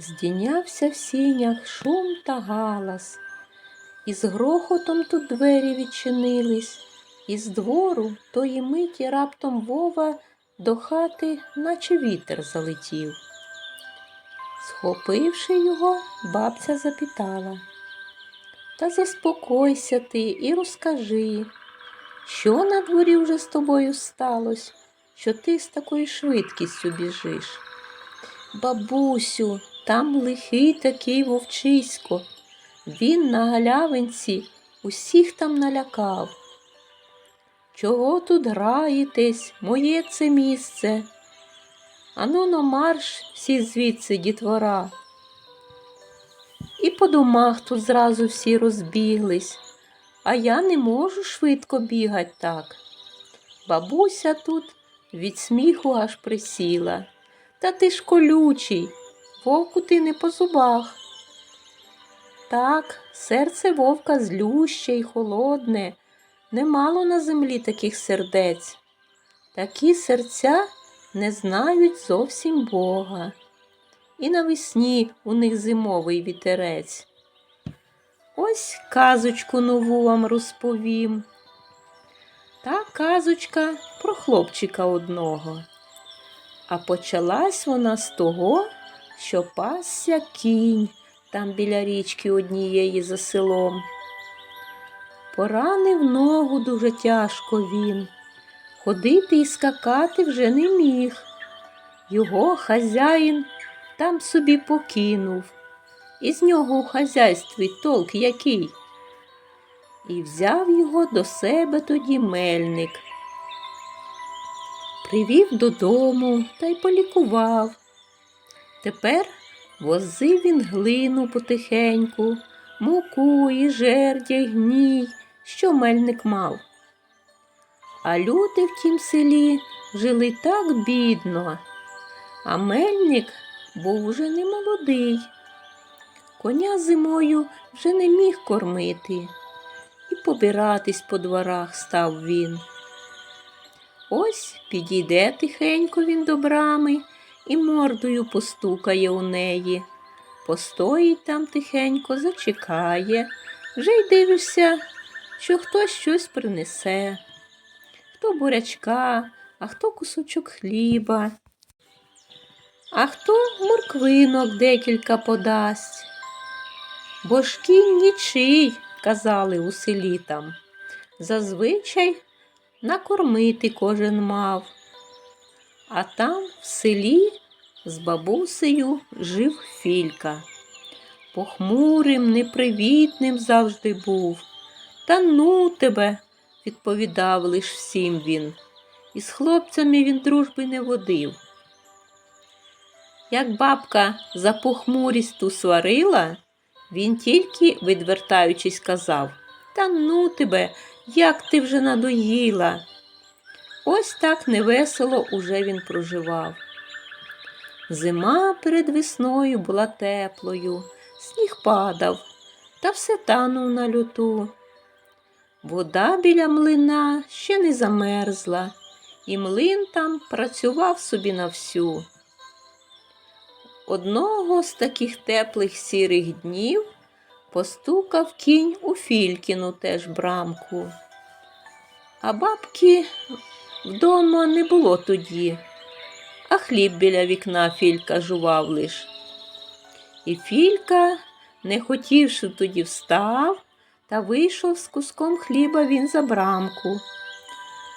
Здійнявся в сінях шум та галас, і з грохотом тут двері відчинились, і з двору тої миті раптом Вова до хати, наче вітер залетів. Схопивши його, бабця запитала. Та заспокойся ти і розкажи, що на дворі вже з тобою сталося, що ти з такою швидкістю біжиш. Бабусю, там лихий такий вовчисько. Він на галявинці усіх там налякав. Чого тут граєтесь, моє це місце? Ану на марш всі звідси дітвора. І по домах тут зразу всі розбіглись, а я не можу швидко бігать так. Бабуся тут від сміху аж присіла. Та ти ж колючий, вовку ти не по зубах. Так, серце вовка злюще й холодне, немало на землі таких сердець. Такі серця не знають зовсім Бога. І навесні у них зимовий вітерець. Ось казочку нову вам розповім. Та казочка про хлопчика одного. А почалась вона з того, що пасся кінь там біля річки однієї за селом. Поранив ногу дуже тяжко він. Ходити і скакати вже не міг. Його хазяїн там собі покинув. І з нього у хазяйстві толк який. І взяв його до себе тоді мельник. Привів додому та й полікував. Тепер возив він глину потихеньку, муку і жердя, й гній, що мельник мав. А люди в тім селі жили так бідно, а мельник був уже не молодий. Коня зимою вже не міг кормити, і побиратись по дворах став він. Ось підійде тихенько він до брами і мордою постукає у неї. Постоїть там тихенько, зачекає, вже й дивишся, що хтось щось принесе. Хто бурячка, а хто кусочок хліба, а хто морквинок декілька подасть. Бо ж кінь нічий, казали у селі там. Зазвичай накормити кожен мав. А там в селі з бабусею жив Філька. Похмурим, непривітним завжди був. Та ну тебе, відповідав лиш всім він, і з хлопцями він дружби не водив. Як бабка за похмурість ту сварила, він тільки, відвертаючись, казав Та ну тебе, як ти вже надоїла. Ось так невесело уже він проживав. Зима перед весною була теплою, сніг падав, та все танув на люту. Вода біля млина ще не замерзла, і млин там працював собі на всю. Одного з таких теплих сірих днів постукав кінь у Фількіну теж брамку. А бабки вдома не було тоді, а хліб біля вікна Філька жував лиш. І Філька, не хотівши тоді встав, та вийшов з куском хліба він за брамку.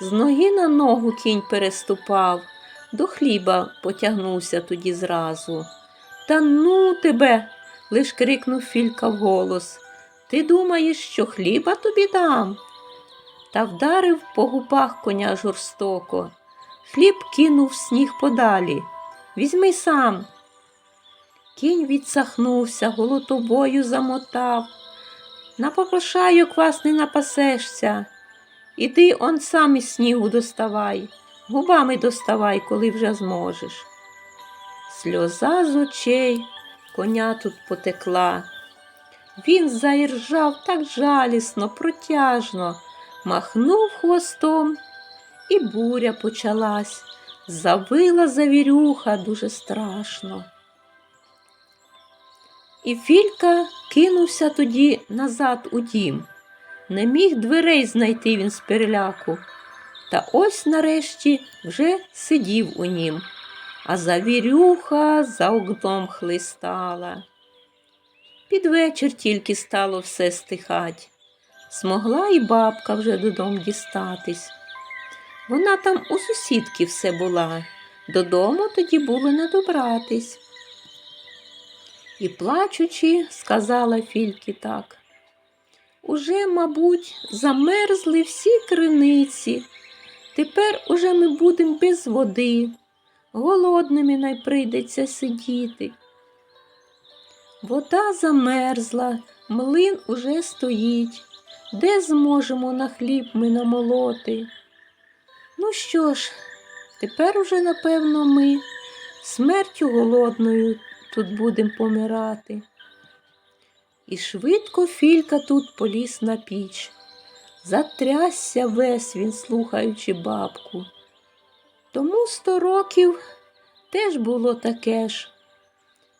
З ноги на ногу кінь переступав, до хліба потягнувся тоді зразу. Та ну тебе, лиш крикнув Філька вголос. Ти думаєш, що хліба тобі дам? Та вдарив по губах коня жорстоко. Хліб кинув сніг подалі. Візьми сам. Кінь відсахнувся, голотобою замотав. На попрошайок вас не напасешся. Іди он сам із снігу доставай, губами доставай, коли вже зможеш. Сльоза з очей коня тут потекла. Він заіржав так жалісно, протяжно, махнув хвостом, і буря почалась, завила завірюха дуже страшно. І Філька кинувся тоді назад у дім. Не міг дверей знайти він з переляку. Та ось нарешті вже сидів у нім, а завірюха за окном хлистала. Під вечір тільки стало все стихать. Змогла і бабка вже додому дістатись. Вона там у сусідки все була, додому тоді було не добратись. І, плачучи, сказала Фільки так. Уже, мабуть, замерзли всі криниці. Тепер уже ми будемо без води, голодними най прийдеться сидіти. Вода замерзла, млин уже стоїть. Де зможемо на хліб ми намолоти? Ну що ж, тепер уже, напевно, ми смертю голодною тут будемо помирати. І швидко Філька тут поліз на піч. Затрясся весь він, слухаючи бабку. Тому сто років теж було таке ж.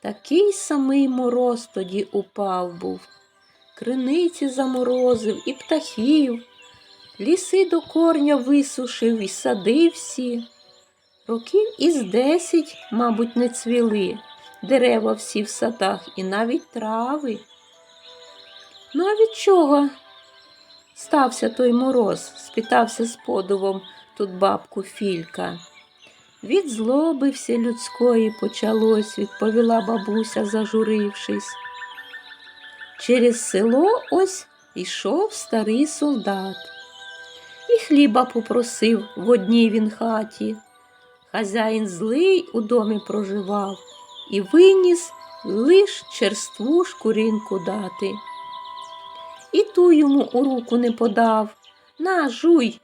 Такий самий мороз тоді упав був. Криниці заморозив і птахів, ліси до корня висушив і сади всі. Років із десять, мабуть, не цвіли дерева всі в садах і навіть трави. Ну, а від чого стався той мороз? спитався з подивом тут бабку Філька. Від злоби все людської почалось, відповіла бабуся, зажурившись. Через село ось ішов старий солдат. І хліба попросив в одній він хаті. Хазяїн злий у домі проживав і виніс лиш черству шкуринку дати. І ту йому у руку не подав, на, жуй,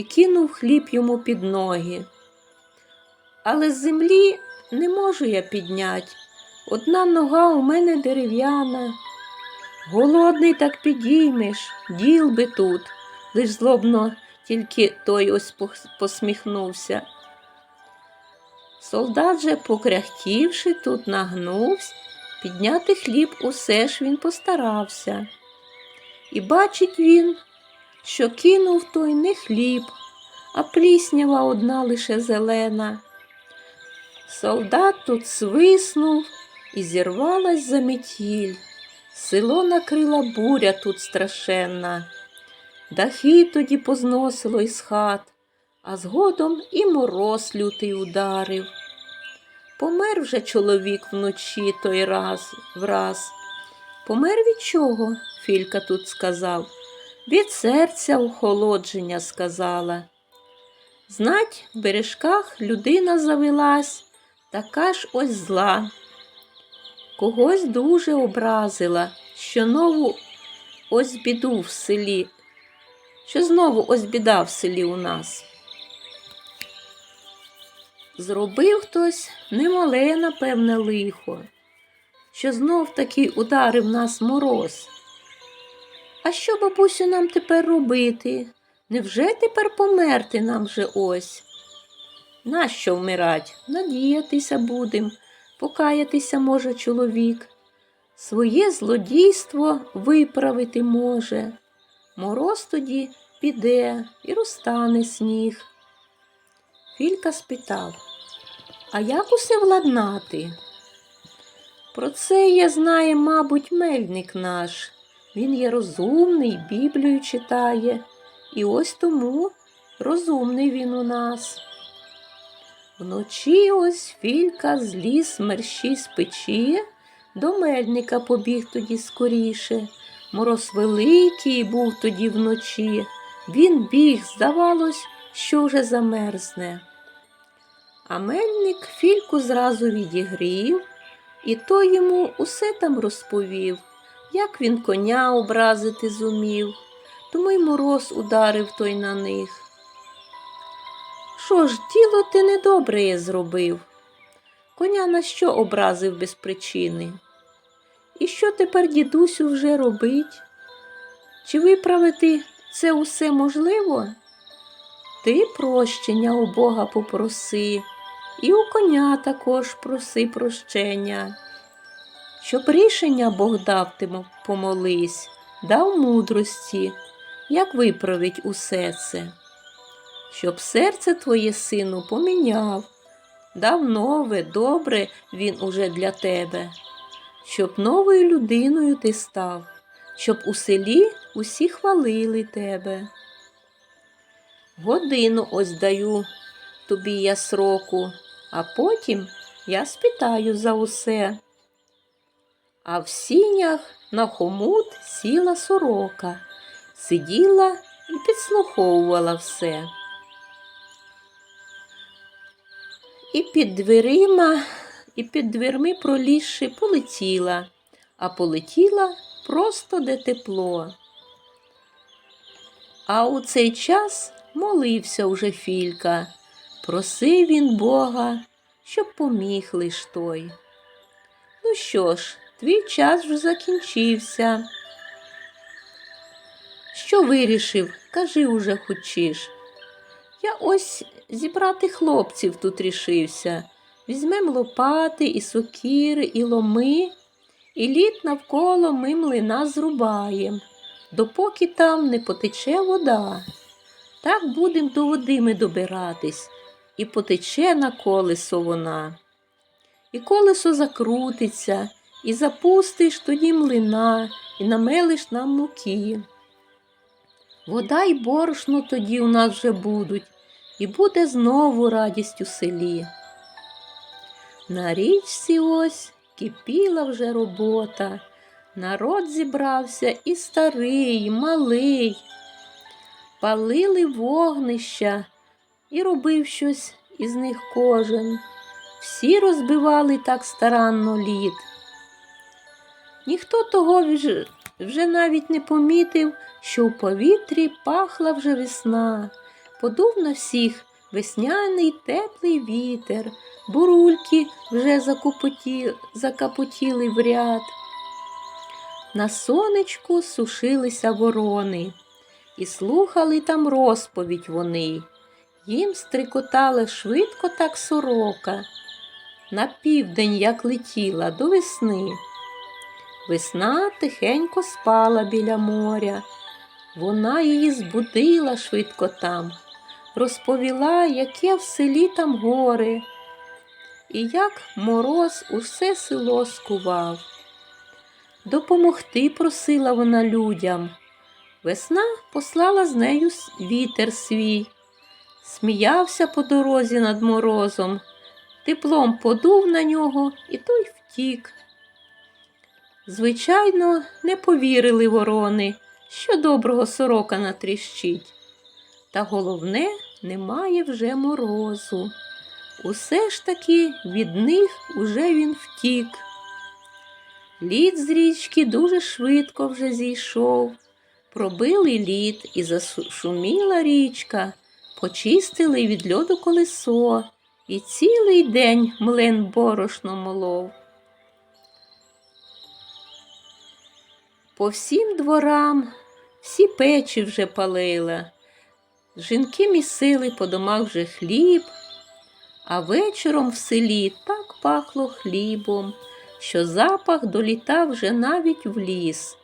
і кинув хліб йому під ноги. Але з землі не можу я піднять. Одна нога у мене дерев'яна. Голодний так підіймеш, діл би тут, лиш злобно тільки той ось посміхнувся. Солдат же, покряхтівши, тут нагнувся, підняти хліб усе ж він постарався. І бачить він, що кинув той не хліб, а пліснява одна лише зелена. Солдат тут свиснув і зірвалась заметіль. Село накрила буря тут страшенна. Дахи тоді позносило із хат, а згодом і мороз лютий ударив. Помер вже чоловік вночі той раз враз. Помер від чого? Філька тут сказав. Від серця охолодження сказала. Знать, в бережках людина завелась, така ж ось зла. Когось дуже образила, що нову ось біду в селі, що знову ось біда в селі у нас. Зробив хтось немале, напевне, лихо, що знов таки ударив нас мороз. А що, бабусю, нам тепер робити? Невже тепер померти нам же ось? Нащо вмирать? Надіятися будем, покаятися може чоловік. Своє злодійство виправити може. Мороз тоді піде і розтане сніг. Філька спитав а як усе владнати? Про це я знає, мабуть, мельник наш. Він є розумний, Біблію читає, і ось тому розумний він у нас. Вночі ось Філька зліз мерщій з печі, до мельника побіг тоді скоріше. Мороз великий був тоді вночі. Він біг, здавалось, що вже замерзне. А мельник фільку зразу відігрів, і той йому усе там розповів, як він коня образити зумів, тому й мороз ударив той на них. Що ж, діло ти недобре зробив? Коня на що образив без причини? І що тепер, дідусю, вже робить? Чи виправити це усе можливо? Ти прощення у Бога попроси. І у коня також проси прощення. Щоб рішення Бог дав ти помолись, дав мудрості, як виправить усе це. Щоб серце твоє сину поміняв, дав нове, добре він уже для тебе, щоб новою людиною ти став, щоб у селі усі хвалили тебе. Годину ось даю тобі я сроку, а потім я спитаю за усе. А в сінях на хомут сіла сорока, сиділа і підслуховувала все. І під дверима, і під дверми пролізши, полетіла, а полетіла просто де тепло. А у цей час молився уже Філька, просив він Бога, щоб поміг лиш той. Ну що ж, твій час вже закінчився. Що вирішив, кажи уже хочеш. Я ось зібрати хлопців тут рішився. Візьмем лопати і сокири, і ломи, і лід навколо ми млина зрубаєм, допоки там не потече вода. Так будем до води ми добиратись, і потече на колесо вона. І колесо закрутиться, і запустиш тоді млина, і намелиш нам муки. Вода й борошно тоді у нас вже будуть, і буде знову радість у селі. На річці ось кипіла вже робота, народ зібрався і старий, і малий. Палили вогнища і робив щось із них кожен. Всі розбивали так старанно лід. Ніхто того вже, навіть не помітив, що у повітрі пахла вже весна, подув на всіх весняний теплий вітер, бурульки вже закапотіли в ряд. На сонечку сушилися ворони, і слухали там розповідь вони. Їм стрикотала швидко так сорока, на південь як летіла до весни. Весна тихенько спала біля моря. Вона її збудила швидко там, розповіла, яке в селі там горе, і як мороз усе село скував. Допомогти просила вона людям. Весна послала з нею вітер свій, сміявся по дорозі над морозом, теплом подув на нього, і той втік. Звичайно, не повірили ворони, що доброго сорока натріщить. Та головне, немає вже морозу. Усе ж таки від них уже він втік. Лід з річки дуже швидко вже зійшов. Пробили лід і зашуміла річка, почистили від льоду колесо, і цілий день млин борошно молов. По всім дворам всі печі вже палила, жінки місили по домах вже хліб, а вечором в селі так пахло хлібом, що запах долітав вже навіть в ліс.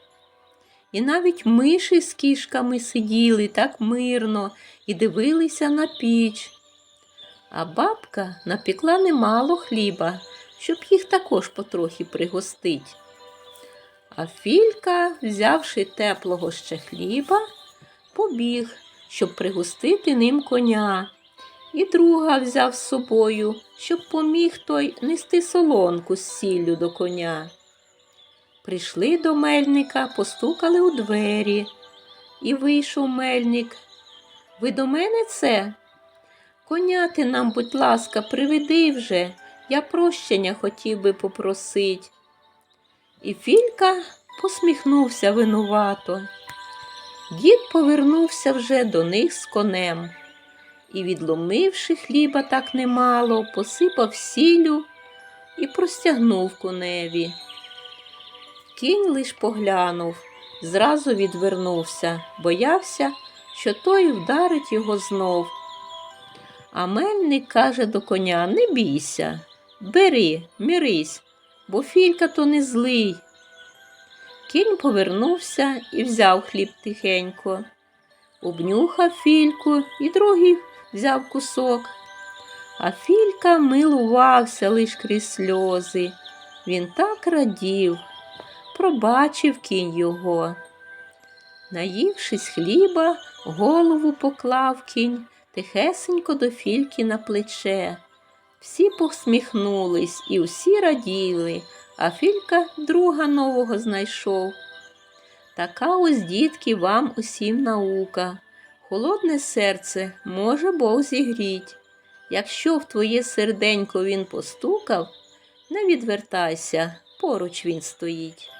І навіть миші з кішками сиділи так мирно і дивилися на піч. А бабка напекла немало хліба, щоб їх також потрохи пригостить. А Філька, взявши теплого ще хліба, побіг, щоб пригостити ним коня. І друга взяв з собою, щоб поміг той нести солонку з сіллю до коня. Прийшли до мельника, постукали у двері, і вийшов мельник. Ви до мене це? Коняти нам, будь ласка, приведи вже, я прощення хотів би попросить. І Філька посміхнувся винувато. Дід повернувся вже до них з конем і, відломивши хліба так немало, посипав сіллю і простягнув коневі. Кінь лиш поглянув, зразу відвернувся, боявся, що той вдарить його знов. А мельник каже до коня не бійся, бери, мірись, бо філька то не злий. Кінь повернувся і взяв хліб тихенько. Обнюхав фільку і другий взяв кусок. А філька милувався лиш крізь сльози. Він так радів, пробачив кінь його. Наївшись хліба, голову поклав кінь тихесенько до фільки на плече. Всі посміхнулись і усі раділи, а філька друга нового знайшов. Така ось, дітки, вам усім наука. Холодне серце може Бог зігріть. Якщо в твоє серденько він постукав, не відвертайся, поруч він стоїть.